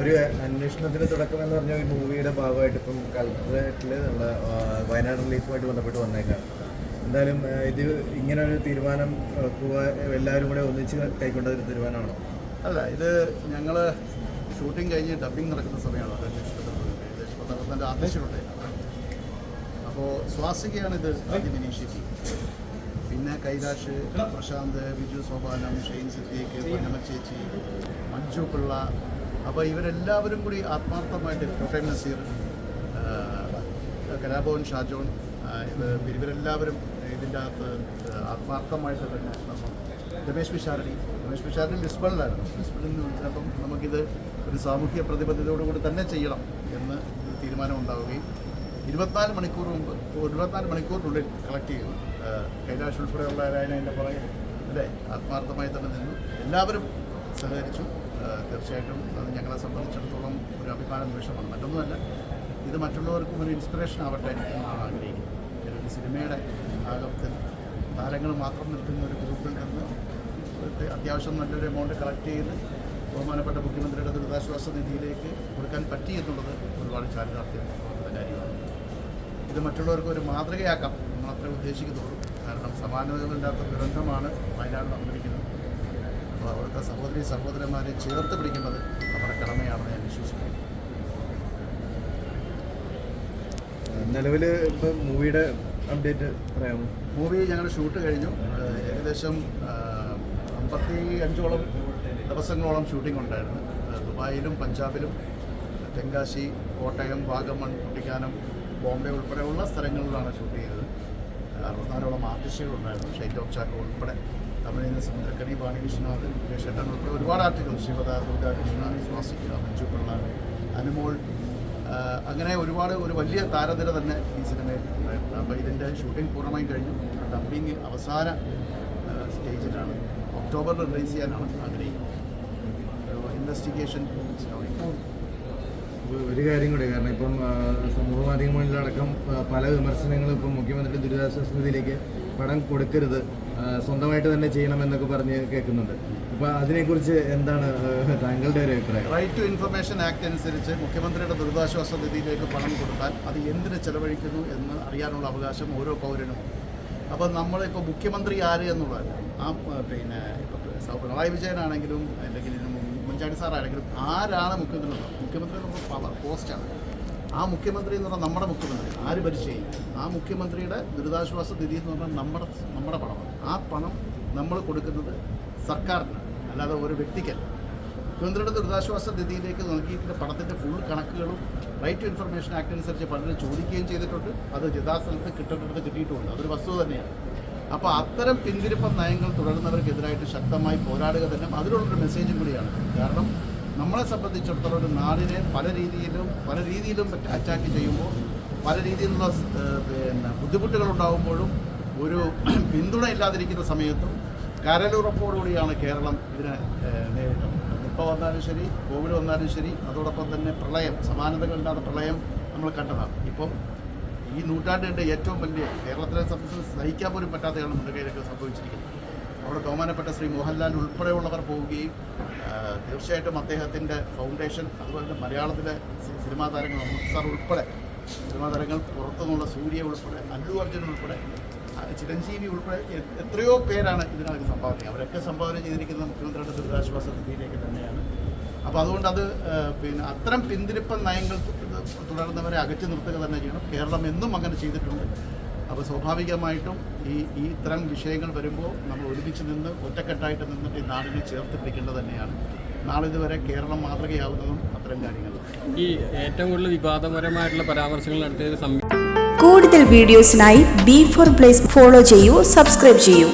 ഒരു അന്വേഷണത്തിന്റെ തുടക്കം എന്ന് പറഞ്ഞ ഈ മൂവിയുടെ ഭാഗമായിട്ട് ഇപ്പം കളക്ടറേറ്റിൽ നമ്മുടെ വയനാട് റിലീഫുമായിട്ട് ബന്ധപ്പെട്ട് വന്നേക്കാം എന്തായാലും ഇത് ഇങ്ങനെ ഒരു തീരുമാനം എല്ലാവരും കൂടെ ഒന്നിച്ച് കൈക്കൊണ്ട ഒരു തീരുമാനമാണോ? അല്ല ഇത് ഞങ്ങൾ ഷൂട്ടിംഗ് കഴിഞ്ഞ് ഡബിങ് നടക്കുന്ന സമയമാണ് അത് ഇഷ്ടപ്പെട്ടത് ഏകദേശം പത്തറുപത്തഞ്ച് അപ്പോൾ സ്വാസികയാണ് ഇത് ആദ്യം ഇനീഷ്യേറ്റ് പിന്നെ കൈലാഷ് പ്രശാന്ത് ബിജു സോപാനം ഷെയ്ൻ സിദ്ദീഖ് ചേച്ചി മഞ്ജു പിള്ള അപ്പോൾ ഇവരെല്ലാവരും കൂടി ആത്മാർത്ഥമായിട്ട് കോട്ടയം നസീർ കലാഭവൻ ഷാജോൺ ഇത് ഇവരെല്ലാവരും ഇതിന്റെ അകത്ത് ആത്മാർത്ഥമായിട്ട് തന്നെ നമ്മൾ രമേശ് പിഷാരടി രമേശ് പിഷാരടി ലിസ്ബണിലായിരുന്നു. ലിസ്ബണിൽ നിന്ന് വിളിച്ചപ്പം നമുക്കിത് ഒരു സാമൂഹ്യ പ്രതിബദ്ധതയോടുകൂടി തന്നെ ചെയ്യണം എന്ന് തീരുമാനം ഉണ്ടാവുകയും ഇരുപത്തിനാല് മണിക്കൂർ മുമ്പ് ഇരുപത്തിനാല് മണിക്കൂറിനുള്ളിൽ കളക്ട് ചെയ്തു. കൈലാഷ് ഉൾപ്പെടെയുള്ളവരായ എന്റെ പുറകെ അല്ലേ? ആത്മാർത്ഥമായി തന്നെ നിന്നു. എല്ലാവരും സഹകരിച്ചു. തീർച്ചയായിട്ടും അത് ഞങ്ങളെ സംബന്ധിച്ചിടത്തോളം ഒരു അഭിമാന നിമിഷമാണ്. മറ്റൊന്നുമല്ല ഇത് മറ്റുള്ളവർക്കും ഒരു ഇൻസ്പിറേഷൻ ആവട്ടെ എന്നാണ് ആഗ്രഹിക്കുന്നത് ഒരു സിനിമയുടെ ഭാഗത്തിൽ താരങ്ങൾ മാത്രം നിൽക്കുന്ന ഒരു ഗ്രൂപ്പിൽ നിന്ന് അത്യാവശ്യം നല്ലൊരു എമൗണ്ട് കളക്ട് ചെയ്ത് ബഹുമാനപ്പെട്ട മുഖ്യമന്ത്രിയുടെ ദുരിതാശ്വാസ നിധിയിലേക്ക് കൊടുക്കാൻ പറ്റി എന്നുള്ളത് ഒരുപാട് ചാരിതാർത്ഥ്യം കാര്യമാണ്. ഇത് മറ്റുള്ളവർക്ക് ഒരു മാതൃകയാക്കാം നമ്മൾ അത്രേ ഉദ്ദേശിക്കുന്നുള്ളൂ. കാരണം സമാനതകളില്ലാത്ത ദുരന്തമാണ് വയനാട് നടന്നിരിക്കുന്നത് അവിടുത്തെ സഹോദരി സഹോദരന്മാരെ ചേർത്ത് പിടിക്കേണ്ടത് നമ്മുടെ കടമയാണെന്ന് ഞാൻ വിശ്വസിക്കുന്നു. നിലവിൽ ഇപ്പം മൂവിയുടെ അപ്ഡേറ്റ് പറയാമോ? മൂവി ഞങ്ങൾ ഷൂട്ട് കഴിഞ്ഞു. ഏകദേശം അമ്പത്തി അഞ്ചോളം ദിവസങ്ങളോളം ഷൂട്ടിംഗ് ഉണ്ടായിരുന്നു. ദുബായിലും പഞ്ചാബിലും തെങ്കാശി കോട്ടയം വാഗമൺ കുട്ടിക്കാനം ബോംബെ ഉൾപ്പെടെയുള്ള സ്ഥലങ്ങളിലാണ് ഷൂട്ട് ചെയ്തത്. അറുപത്തിനാലോളം ആർട്ടിസ്റ്റുകളുണ്ടായിരുന്നു ഓഫ് ചാക്കോ ഉൾപ്പെടെ. തമിഴിൽ വാണി വിശ്വനാഥൻ ഷെട്ടൻ ഉൾപ്പെടെ ഒരുപാട് ആർട്ടികൾ ദുർഗാ ദുർഗാകൃഷ്ണ വിശ്വാസിക്കുക മഞ്ജു പിള്ള അനുമോൾ അങ്ങനെ ഒരുപാട് ഒരു വലിയ താരനിര തന്നെ ഈ സിനിമയിൽ ഉണ്ടായിരുന്നു അപ്പോൾ ഇതിന്റെ ഷൂട്ടിംഗ് പൂർണമായും കഴിഞ്ഞു. ഡബിങ് അവസാന സ്റ്റേജിലാണ്. ഒക്ടോബറിൽ റിലീസ് ചെയ്യാനാണ് ആഗ്രഹിക്കുന്നത് ഇൻവെസ്റ്റിഗേഷൻ ഒരു കാര്യം കൂടി കാരണം ഇപ്പം സമൂഹ മാധ്യമങ്ങളിലടക്കം പല വിമർശനങ്ങളും ഇപ്പം മുഖ്യമന്ത്രി ദുരിതാശ്വാസ നിധിയിലേക്ക് പണം കൊടുക്കരുത് സ്വന്തമായിട്ട് തന്നെ ചെയ്യണം എന്നൊക്കെ പറഞ്ഞ് കേൾക്കുന്നുണ്ട്. അപ്പൊ അതിനെക്കുറിച്ച് എന്താണ് താങ്കളുടെ ഒരു അഭിപ്രായം? റൈറ്റ് ടു ഇൻഫർമേഷൻ ആക്ട് അനുസരിച്ച് മുഖ്യമന്ത്രിയുടെ ദുരിതാശ്വാസ നിധിയിലേക്ക് പണം കൊടുത്താൽ അത് എന്തിനു ചെലവഴിക്കുന്നു എന്ന് അറിയാനുള്ള അവകാശം ഓരോ പൗരനും അപ്പോൾ നമ്മളിപ്പോൾ മുഖ്യമന്ത്രി ആര് എന്നുള്ളത് ആ പിന്നെ ഇപ്പോൾ പിണറായി വിജയനാണെങ്കിലും അല്ലെങ്കിൽ ഉമ്മൻചാണ്ടി സാറാണെങ്കിലും ആരാണ് മുഖ്യമന്ത്രി മുഖ്യമന്ത്രി പറഞ്ഞാൽ പവർ പോസ്റ്റാണ് ആ മുഖ്യമന്ത്രി എന്ന് പറഞ്ഞാൽ നമ്മുടെ മുഖ്യമന്ത്രി ആര് ഭരിച്ചു ആ മുഖ്യമന്ത്രിയുടെ ദുരിതാശ്വാസ നിധി എന്ന് പറഞ്ഞാൽ നമ്മുടെ നമ്മുടെ പണമാണ്. ആ പണം നമ്മൾ കൊടുക്കുന്നത് സർക്കാരിന് അല്ലാതെ ഒരു വ്യക്തിക്കല്ല. മുഖ്യമന്ത്രിയുടെ ദുരിതാശ്വാസ നിധിയിലേക്ക് നൽകിയിട്ടുള്ള പണത്തിന്റെ ഫുൾ കണക്കുകളും റൈറ്റ് ടു ഇൻഫർമേഷൻ ആക്ട് അനുസരിച്ച് പലരും ചോദിക്കുകയും ചെയ്തിട്ടുണ്ട്. അത് യഥാസ്ഥലത്ത് കിട്ടേണ്ടത് കിട്ടിയിട്ടുമുണ്ട്. അതൊരു വസ്തുത തന്നെയാണ്. അപ്പോൾ അത്തരം പിന്തിരിപ്പൻ നയങ്ങൾ തുടരുന്നവർക്കെതിരായിട്ട് ശക്തമായി പോരാടുക തന്നെ അതിലുള്ളൊരു മെസ്സേജും കൂടിയാണ്. കാരണം നമ്മളെ സംബന്ധിച്ചിടത്തോളം നാടിനെ പല രീതിയിലും പല രീതിയിലും അറ്റാക്ക് ചെയ്യുമ്പോൾ പല രീതിയിലുള്ള പിന്നെ ബുദ്ധിമുട്ടുകൾ ഉണ്ടാകുമ്പോഴും ഒരു പിന്തുണ ഇല്ലാതിരിക്കുന്ന സമയത്തും കരലുറപ്പോടുകൂടിയാണ് കേരളം ഇതിനെ നേരിട്ടത്. ഇപ്പോൾ വന്നാലും ശരി കോവിഡ് വന്നാലും ശരി അതോടൊപ്പം തന്നെ പ്രളയം സമാനതകളില്ലാത്ത പ്രളയം നമ്മൾ കണ്ടതാണ്. ഇപ്പം ഈ നൂറ്റാണ്ടിന്റെ ഏറ്റവും വലിയ കേരളത്തിലെ സംബന്ധിച്ച് സഹിക്കാൻ പോലും പറ്റാത്തതാണ് മുണ്ടകയിലൊക്കെ സംഭവിച്ചിരിക്കുന്നത്. അവിടെ ബഹുമാനപ്പെട്ട ശ്രീ മോഹൻലാൽ ഉൾപ്പെടെയുള്ളവർ പോവുകയും തീർച്ചയായിട്ടും അദ്ദേഹത്തിന്റെ ഫൗണ്ടേഷൻ അതുപോലെ തന്നെ മലയാളത്തിലെ സിനിമാ താരങ്ങൾ സാർ ഉൾപ്പെടെ സിനിമാ താരങ്ങൾ പുറത്തുനിന്നുള്ള സൂര്യ ഉൾപ്പെടെ അല്ലു അർജുൻ ഉൾപ്പെടെ ചിരഞ്ജീവി ഉൾപ്പെടെ എത്രയോ പേരാണ് ഇതിനകത്ത് സംഭാവന അവരൊക്കെ സംഭാവന ചെയ്തിരിക്കുന്നത് മുഖ്യമന്ത്രിയുടെ ദുരിതാശ്വാസ നിധിയിലേക്ക് തന്നെയാണ്. അപ്പോൾ അതുകൊണ്ട് അത് പിന്നെ അത്തരം പിന്തിരിപ്പൻ നയങ്ങൾ തുടർന്നവരെ അകറ്റി നിർത്തുക തന്നെ ചെയ്യണം. കേരളം എന്നും അങ്ങനെ ചെയ്തിട്ടുണ്ട്. അപ്പോൾ സ്വാഭാവികമായിട്ടും ഈ ഈ ഇത്തരം വിഷയങ്ങൾ വരുമ്പോൾ നമ്മൾ ഒരുമിച്ച് നിന്ന് ഒറ്റക്കെട്ടായിട്ട് നിന്നിട്ട് ഈ നാടിനെ ചേർത്ത് പിടിക്കേണ്ടത് തന്നെയാണ്. നാളിതുവരെ കേരളം മാതൃകയാവുന്നതും അത്തരം കാര്യങ്ങൾ. ഈ ഏറ്റവും കൂടുതൽ വിവാദപരമായിട്ടുള്ള പരാമർശങ്ങൾ നടത്തിയത് കൂടുതൽ വീഡിയോസിനായി ബി ഫോർ പ്ലേസ് ഫോളോ ചെയ്യൂ സബ്സ്ക്രൈബ് ചെയ്യൂ.